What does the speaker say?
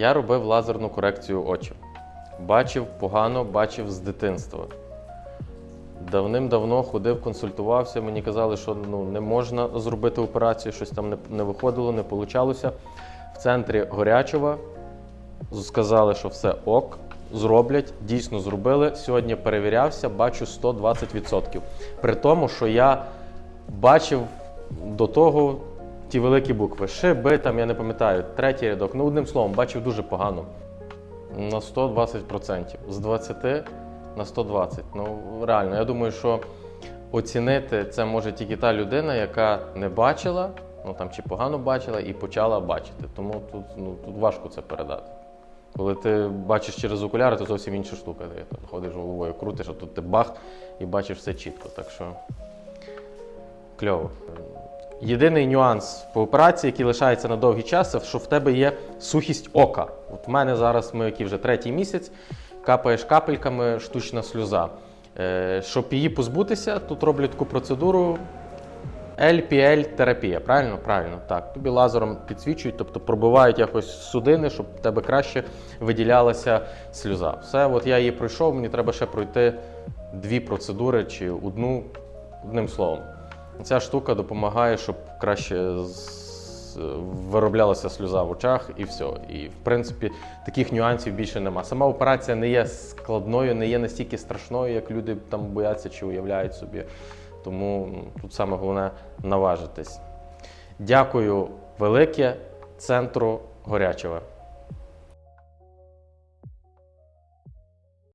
Я робив лазерну корекцію очі. Бачив погано, бачив з дитинства. Давним-давно ходив, консультувався. Мені казали, що ну, не можна зробити операцію, щось там не, не виходило, не получалося. В центрі Горячова сказали, що все ок, зроблять, дійсно зробили. Сьогодні перевірявся, бачу 120%. При тому, що я бачив до того ті великі букви. Ши, Би, там, я не пам'ятаю, третій рядок. Ну, одним словом, бачив дуже погано. На 120%. З 20 на 120. Ну, реально, я думаю, що оцінити це може тільки та людина, яка не бачила, ну там чи погано бачила, і почала бачити. Тому тут, ну, тут важко це передати. Коли ти бачиш через окуляри, то зовсім інша штука. Ти там ходиш головою, крутиш, а тут ти бах і бачиш все чітко. Так що кльово. Єдиний нюанс по операції, який лишається на довгий час, це що в тебе є сухість ока. От в мене зараз ми який вже третій місяць, капаєш капельками штучна сльоза. Е, щоб її позбутися, тут роблять таку процедуру LPL-терапія. Правильно? Правильно. Так. Тобі лазером підсвічують, тобто пробивають якось судини, щоб в тебе краще виділялася сльоза. Все, от я її пройшов, мені треба ще пройти дві процедури чи одну, одним словом. Ця штука допомагає, щоб краще вироблялася сльоза в очах і все. І в принципі таких нюансів більше нема. Сама операція не є складною, не є настільки страшною, як люди там бояться чи уявляють собі. Тому ну, тут саме головне наважитись. Дякую велике центру Горячева.